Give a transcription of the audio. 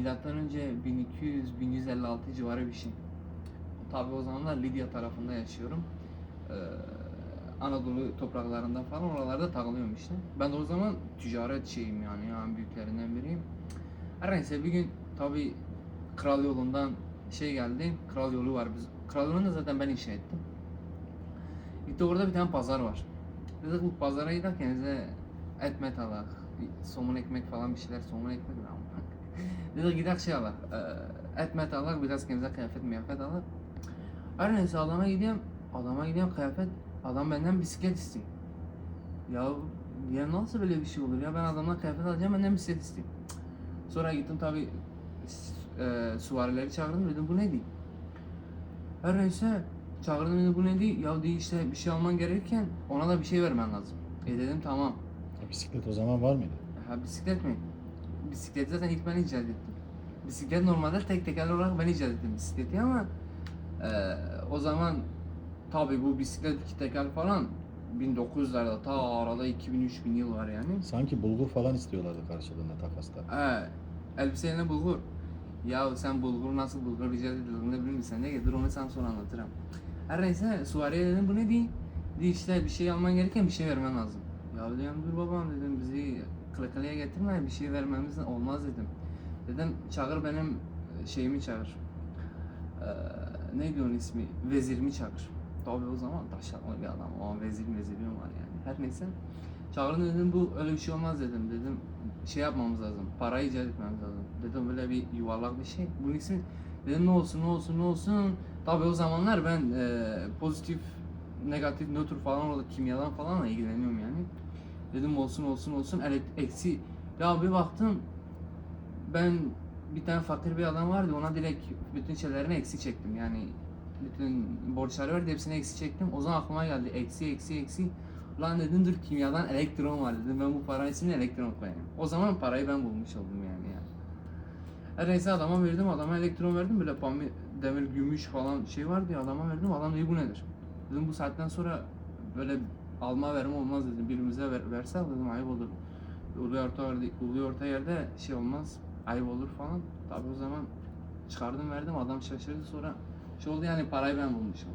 milattan önce 1200-1156 civarı bir şey. Tabi o zamanlar Lidya tarafında yaşıyorum. Ee, Anadolu topraklarında falan oralarda takılıyorum işte. Ben de o zaman ticaret şeyim yani yani büyüklerinden biriyim. Her neyse bir gün tabi kral yolundan şey geldi. Kral yolu var. Biz, kral yolunu da zaten ben inşa ettim. Gitti orada bir tane pazar var. Dedik bu pazara giderken bize et met alak. Somun ekmek falan bir şeyler somun ekmek Dedik gidelim şey alak. e, Et met biraz kendimize kıyafet miyafet alak. Her neyse adama gidiyorum. Adama gidiyorum kıyafet. Adam benden bisiklet istiyor. Ya ya nasıl böyle bir şey olur ya ben adamdan kıyafet alacağım benden bisiklet istiyor. Sonra gittim tabi e, suvarileri çağırdım dedim bu ne değil. Her neyse çağırdım dedim bu ne değil. Ya değil işte bir şey alman gerekirken ona da bir şey vermen lazım. E dedim tamam. Ya bisiklet o zaman var mıydı? Ha bisiklet mi? Bisikleti zaten ilk ben icat ettim. Bisiklet normalde tek tekerli olarak ben icat ettim bisikleti ama e, o zaman tabi bu bisiklet iki teker falan 1900'lerde ta arada 2000-3000 yıl var yani. Sanki bulgur falan istiyorlardı karşılığında takasta. He, elbiseyle bulgur. Ya sen bulgur nasıl bulgur icat edildiğini bilmiyorsan ne gelir onu sen sonra anlatırım. Her neyse Suariye dedim bu ne değil? Dedi işte bir şey alman gereken bir şey vermen lazım. Ya dedim dur babam dedim bizi kılıklıya getirme bir şey vermemiz olmaz dedim. Dedim çağır benim e, şeyimi çağır. Ee, neydi onun ismi? Vezirimi çağır. Tabii o zaman taşaklı bir adam. O vezir veziri var yani. Her neyse. Çağırın dedim bu öyle bir şey olmaz dedim. Dedim şey yapmamız lazım. Parayı icat etmemiz lazım. Dedim böyle bir yuvarlak bir şey. Bunun ismi dedim ne olsun ne olsun ne olsun. Tabii o zamanlar ben e, pozitif, negatif, nötr falan orada kimyadan falan ilgileniyorum yani. Dedim olsun olsun olsun. Evet eksi. Ya bir baktım ben bir tane fakir bir adam vardı ona direkt bütün şeylerini eksi çektim. Yani bütün borçları vardı hepsini eksi çektim. O zaman aklıma geldi eksi eksi eksi. Lan dedim dur kimyadan elektron var dedim. Ben bu paranın ismini elektron koyayım. O zaman parayı ben bulmuş oldum yani ya. Her neyse adama verdim adama elektron verdim. Böyle pamir, demir gümüş falan şey vardı ya adama verdim. Adam dedi bu nedir? Dedim bu saatten sonra böyle alma verme olmaz dedim birbirimize ver, versek dedim ayıp olur ulu orta, ulu orta yerde şey olmaz ayıp olur falan. Tabi o zaman çıkardım verdim adam şaşırdı sonra şey oldu yani parayı ben bulmuşum.